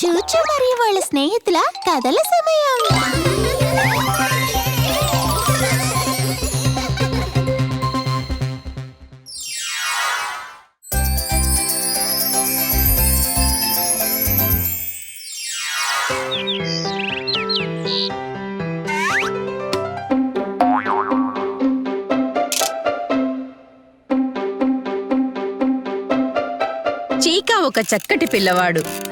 చూచు మరియు వాళ్ళ స్నేహితుల కథల సమయం. చీకా ఒక చక్కటి పిల్లవాడు.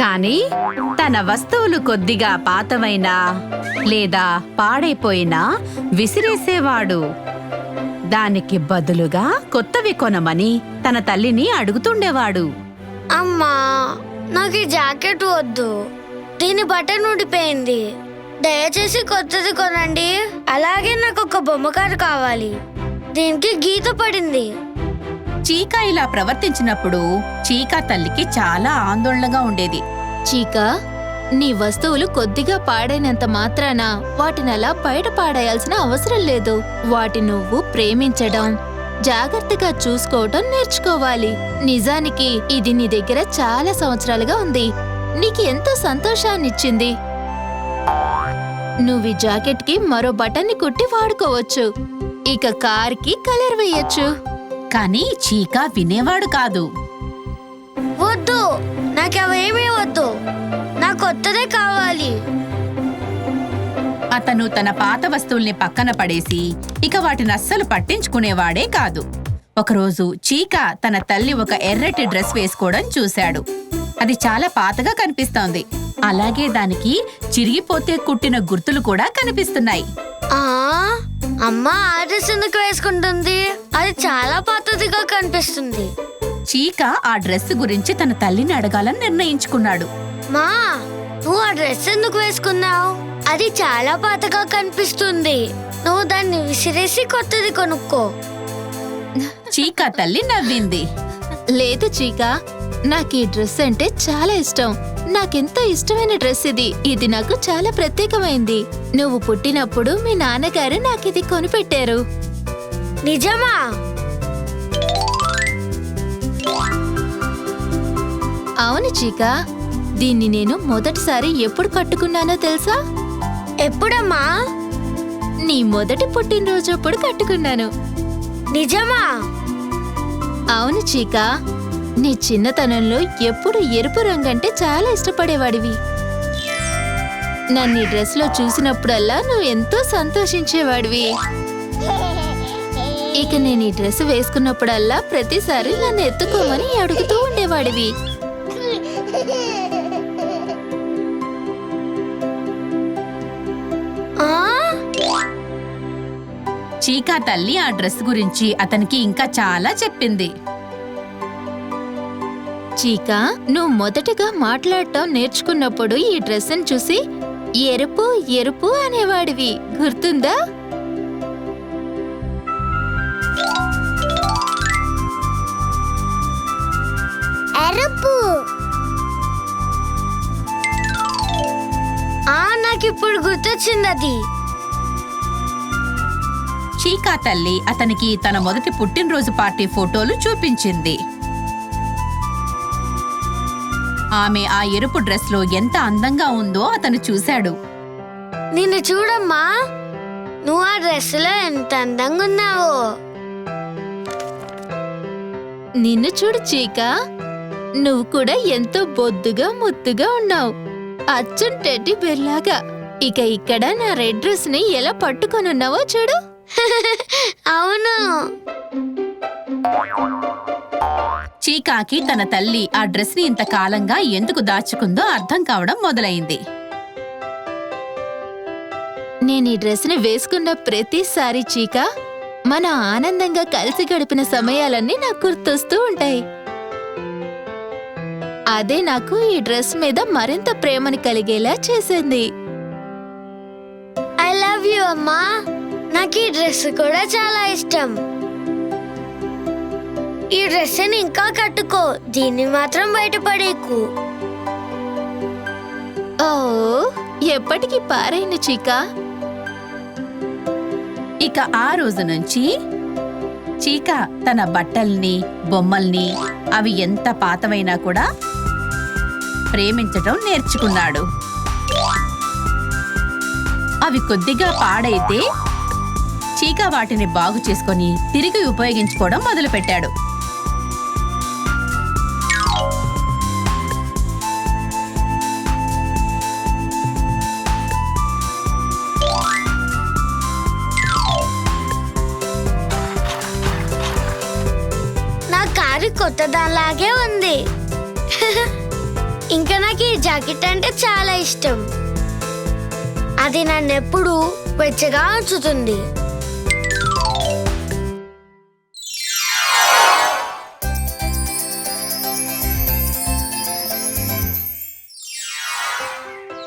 కానీ తన వస్తువులు కొద్దిగా పాతవైనా లేదా పాడైపోయినా విసిరేసేవాడు. దానికి బదులుగా కొత్తవి కొనమని తన తల్లిని అడుగుతుండేవాడు. అమ్మా నాకు ఈ జాకెట్ వద్దు. దీని బటన్ ఊడిపోయింది. దయచేసి కొత్తది కొనండి. అలాగే నాకు ఒక బొమ్మ కారు కావాలి. దీనికి గీత పడింది. చీకా ఇలా ప్రవర్తించినప్పుడు చీకా తల్లికి చాలా ఆందోళనగా ఉండేది. చీక నీ వస్తువులు కొద్దిగా పాడైనంత మాత్రాన వాటిని అలా బయట పాడేయాల్సిన అవసరం లేదు. వాటి నువ్వు ప్రేమించడం జాగ్రత్తగా చూసుకోవటం నేర్చుకోవాలి. నిజానికి ఇది నీ దగ్గర చాలా సంవత్సరాలుగా ఉంది. నీకు ఎంతో సంతోషాన్నిచ్చింది. నువ్వు ఈ జాకెట్కి మరో బటన్ని కుట్టి వాడుకోవచ్చు. ఇక కార్కి కలర్ వేయచ్చు. కాని చీకా వినేవాడు కాదు. వద్దు. నాకు అవేమీ వద్దు. నాకు కొత్తదే కావాలి. అతను తన పాత వస్తువుల్ని పక్కన పడేసి ఇక వాటిని అస్సలు పట్టించుకునేవాడే కాదు. ఒకరోజు చీక తన తల్లి ఒక ఎర్రటి డ్రెస్ వేసుకోవడం చూశాడు. అది చాలా పాతగా కనిపిస్తోంది. అలాగే దానికి చిరిగిపోతే కుట్టిన గుర్తులు కూడా కనిపిస్తున్నాయి. ఆ? అమ్మ ఆ డ్రెస్ ఎందుకు వేసుకుంటుంది? అది చాలా పాతదిగా కనిపిస్తుంది. చీక ఆ డ్రెస్ గురించి తన తల్లిని అడగాలని నిర్ణయించుకున్నాడు. మా నువ్వు ఆ డ్రెస్ ఎందుకు వేసుకున్నావు? అది చాలా పాతగా కనిపిస్తుంది. నువ్వు దాన్ని విసిరేసి కొత్తది కొనుక్కో. చీక తల్లి నవ్వింది. లేదు చీక నాకు ఈ డ్రెస్ అంటే చాలా ఇష్టం. నాకెంతో ఇష్టమైన డ్రెస్ ఇది. ఇది నాకు చాలా ప్రత్యేకమైంది. నువ్వు పుట్టినప్పుడు మీ నాన్నగారు నాకిది కొనిపెట్టారు. నిజమా? అవును చీక. దీన్ని నేను మొదటిసారి ఎప్పుడు కట్టుకున్నానో తెలుసా? ఎప్పుడమ్మా? నీ మొదటి పుట్టినరోజు అప్పుడు కట్టుకున్నాను. నిజమా? అవును చీక. నీ చిన్నతనంలో ఎప్పుడు ఎరుపు రంగంటే చాలా ఇష్టపడేవాడివి. నన్ను ఈ డ్రెస్లో చూసినప్పుడల్లా నువ్వు ఎంతో సంతోషించేవాడివి. ఇక నేను ఈ డ్రెస్ వేసుకున్నప్పుడల్లా ప్రతిసారి నన్ను ఎత్తుకోమని అడుగుతూ ఉండేవాడివి. చీకా తల్లి ఆ డ్రెస్ గురించి అతనికి ఇంకా చాలా చెప్పింది. చీక నువ్వు మొదటగా మాట్లాడటం నేర్చుకున్నప్పుడు ఈ డ్రెస్ని చూసి ఎరుపు ఎరుపు అనేవాడివి గుర్తుందా? ఎరుపు. ఆ నాకు ఇప్పుడు గుర్తొచ్చింది అది చీకా తల్లి అతనికి తన మొదటి పుట్టినరోజు పార్టీ ఫోటోలు చూపించింది. ఆమె ఆ ఎరుపు డ్రెస్లో ఎంత అందంగా ఉందో అతను చూశాడు. నిన్ను చూడమ్మా. నువ్వు ఆ డ్రెస్సులో ఎంత అందంగా ఉన్నావో. నిన్ను చూడు చీక. నువ్వు కూడా ఎంతో బొద్దుగా ముద్దుగా ఉన్నావు. అచ్చం టెడ్డి బెర్లాగా. ఇక ఇక్కడ నా రెడ్ డ్రెస్ని ఎలా పట్టుకొని ఉన్నావో చూడు. అవును. చీకాకి తన తల్లి ఆ డ్రెస్ని ఇంతకాలంగా ఎందుకు దాచుకుందో అర్థం కావడం మొదలైంది. నేను ఈ డ్రెస్ని వేసుకున్న ప్రతిసారి చీక మన ఆనందంగా కలిసి గడిపిన సమయాలన్నీ నాకు గుర్తొస్తూ ఉంటాయి. అదే నాకు ఈ డ్రెస్ మీద మరింత ప్రేమని కలిగేలా చేసింది. ఐ లవ్ యూ అమ్మా. నాకు ఈ డ్రెస్ కూడా చాలా ఇష్టం. ఈ డ్రెస్ని ఇంకా కట్టుకో. దీన్ని మాత్రం బయటపడేకు. ఓ ఎప్పటికీ పారైన చీక? ఇక ఆ రోజు నుంచి చీక తన బట్టల్ని బొమ్మల్ని అవి ఎంత పాతవైనా కూడా ప్రేమించటం నేర్చుకున్నాడు. అవి కొద్దిగా పాడైతే చీక వాటిని బాగు చేసుకొని తిరిగి ఉపయోగించుకోవడం మొదలుపెట్టాడు. నా కొత్త దానిలాగే ఉంది. ఇంకా నాకు ఈ జాకెట్ అంటే చాలా ఇష్టం. అది నన్ను ఎప్పుడు వెచ్చగా ఉంచుతుంది.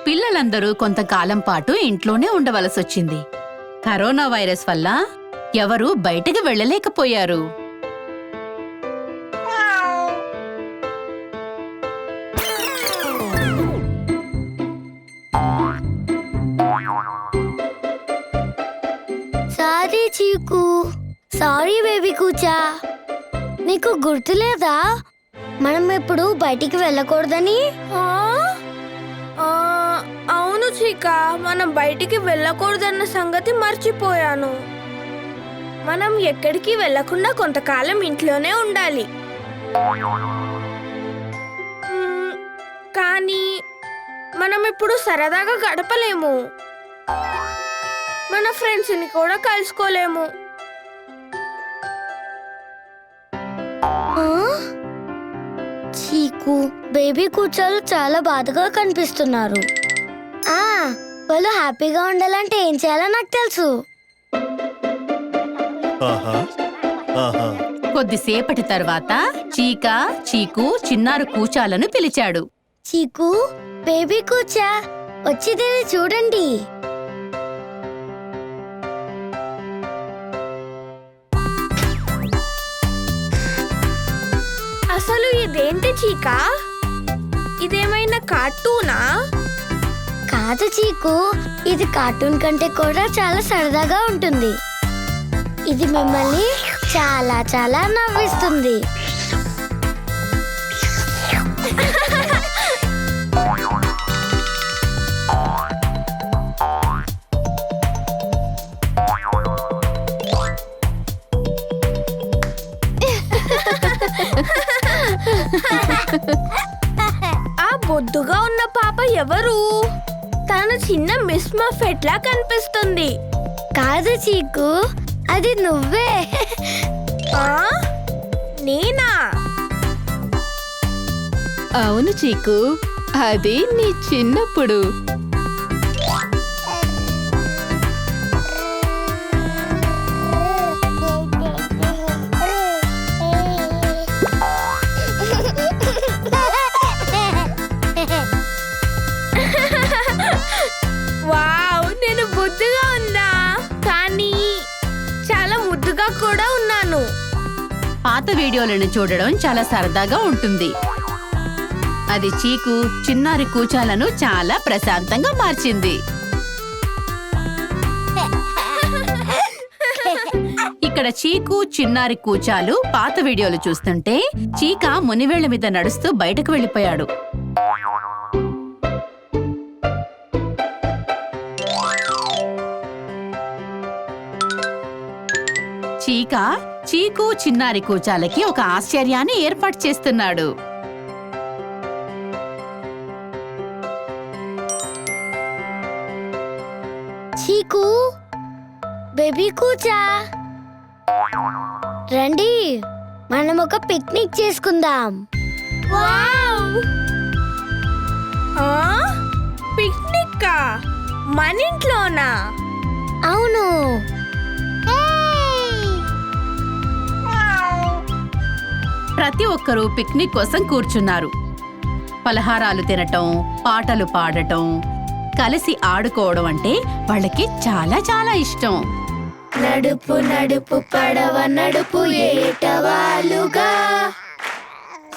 పిల్లలందరూ కొంతకాలం పాటు ఇంట్లోనే ఉండవలసొచ్చింది. కరోనా వైరస్ వల్ల ఎవరూ బయటికి వెళ్ళలేకపోయారు. నీకు గుర్తులేదా? మనం ఇప్పుడు బయటికి వెళ్ళకూడదని? అవును చీక. మనం బయటికి వెళ్ళకూడదన్న సంగతి మర్చిపోయాను. మనం ఎక్కడికి వెళ్ళకుండా కొంతకాలం ఇంట్లోనే ఉండాలి. కానీ మనం ఇప్పుడు సరదాగా గడపలేము. మన ఫ్రెండ్స్ని కూడా కలుసుకోలేము. చీకు బేబీ కూర్చోలు చాలా బాధగా కనిపిస్తున్నారు. ఆ. వాళ్ళు హ్యాపీగా ఉండాలంటే ఏం చేయాలో నాకు తెలుసు. ఆహా. ఆహా. కొద్దిసేపటి తర్వాత చీక చీకు చిన్నారు కూచాలను పిలిచాడు. చీకు బేబీ కూర్చా వచ్చి దీన్ని చూడండి. అసలు ఇదేంటి చీక? ఇదేమైనా కార్టూనా? కాదు చీకు ఇది కార్టూన్ కంటే కూడా చాలా సరదాగా ఉంటుంది. ఇది మిమ్మల్ని చాలా చాలా నవ్విస్తుంది. ఎవరు? తను చిన్న మిస్ మఫెట్ లా కనిపిస్తుంది. కాదు చీకు అది నువ్వే. ఆ? నేనా? అవును చీకు అది నీ చిన్నప్పుడు. పాత వీడియోలను చూడడం చాలా సరదాగా ఉంటుంది. అది చీకు చిన్నారి కూచాలను చాలా ప్రశాంతంగా మార్చింది. ఇక్కడ చీకు చిన్నారి కూచాలు పాత వీడియోలు చూస్తుంటే చీక మునివేళ్ళ మీద నడుస్తూ బయటకు వెళ్ళిపోయాడు. చీక చీకు చిన్నారి కూచాలకి ఒక ఆశ్చర్యాన్ని ఏర్పాటు చేస్తున్నాడు. చీకు బేబీ కూచా? రండి మనం ఒక పిక్నిక్ చేసుకుందాం. వావ్! ఆ? పిక్నిక్ మన ఇంట్లోనా? అవును. ప్రతి ఒక్కరూ పిక్నిక్ కోసం కూర్చున్నారు. పలహారాలు తినటం పాటలు పాడటం కలిసి ఆడుకోవడం అంటే వాళ్ళకి చాలా చాలా ఇష్టం. నడుపు నడుపు పడవ నడుపు ఏటవాలుగా?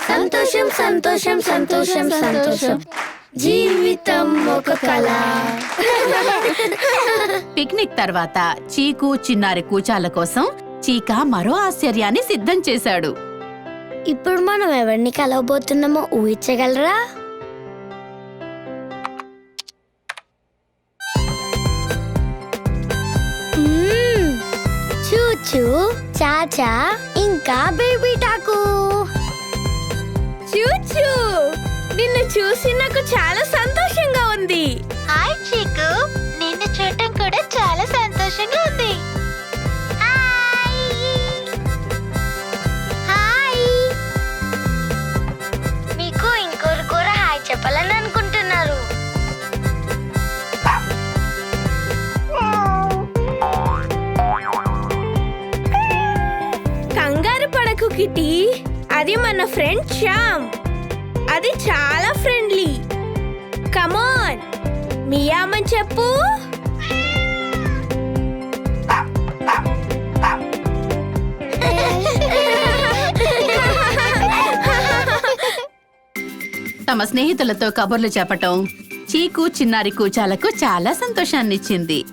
సంతోషం సంతోషం సంతోషం సంతోషం. జీవితం ఒక కళ. పిక్నిక్ తర్వాత చీకు చిన్నారి కూచాల కోసం చీక మరో ఆశ్చర్యాన్ని సిద్ధం చేశాడు. ఇప్పుడు మనం ఎవరిని కలవబోతున్నామో ఊహించగలరా? మ్మ్. చాచా ఇంకా బేబీ టాకు. చూచూ నిన్ను చూసి నాకు చాలా సంతోషంగా ఉంది. హాయ్ చీకు నిన్ను చూడటం కూడా చాలా సంతోషంగా ఉంది. మియామని చెప్పు. తమ స్నేహితులతో కబుర్లు చెప్పటం చీకు చిన్నారి కూచాలకు చాలా సంతోషాన్నిచ్చింది.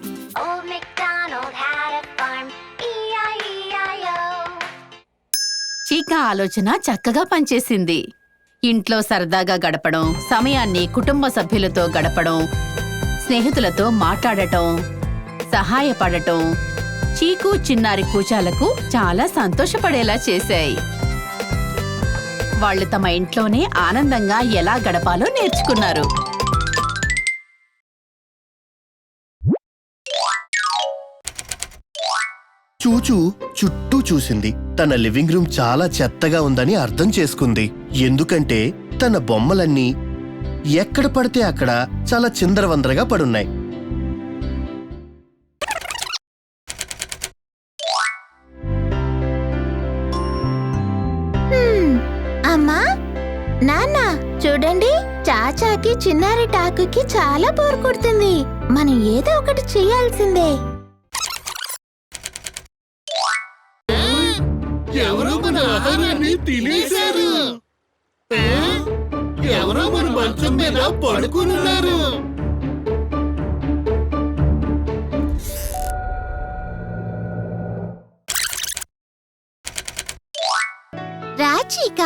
had a farm, E-I-E-I-O. చీక ఆలోచన చక్కగా పనిచేసింది. ఇంట్లో సరదాగా గడపడం సమయాన్ని కుటుంబ సభ్యులతో గడపడం స్నేహితులతో మాట్లాడటం సహాయపడటం చీకు చిన్నారి కూచాలకు చాలా సంతోషపడేలా చేశాయి. వాళ్ళు తమ ఇంట్లోనే ఆనందంగా ఎలా గడపాలో నేర్చుకున్నారు. చూచూ చుట్టూ చూసింది. తన లివింగ్ రూమ్ చాలా చెత్తగా ఉందని అర్థం చేసుకుంది. ఎందుకంటే తన బొమ్మలన్నీ ఎక్కడ పడితే అక్కడ చాలా చిందరవందరగా పడున్నాయి. అమ్మా! నాన్న చూడండి. చాచాకి చిన్నారి టాకుకి చాలా బోర్ కొడుతుంది. మనం ఏదో ఒకటి చేయాల్సిందే. ఎవరో మన ఆహారాన్ని తినేశారు. ఎవరో మన మంచం మీద పడుకున్నారు రాచిక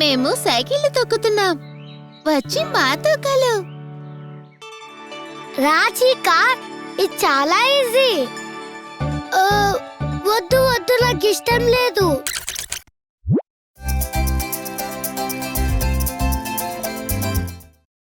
మేము సైకిల్ తొక్కుతున్నాం. వచ్చి మాతో కలు. రాచిక ఇది చాలా ఈజీ వద్దు వద్దు నాకు ఇష్టం లేదు.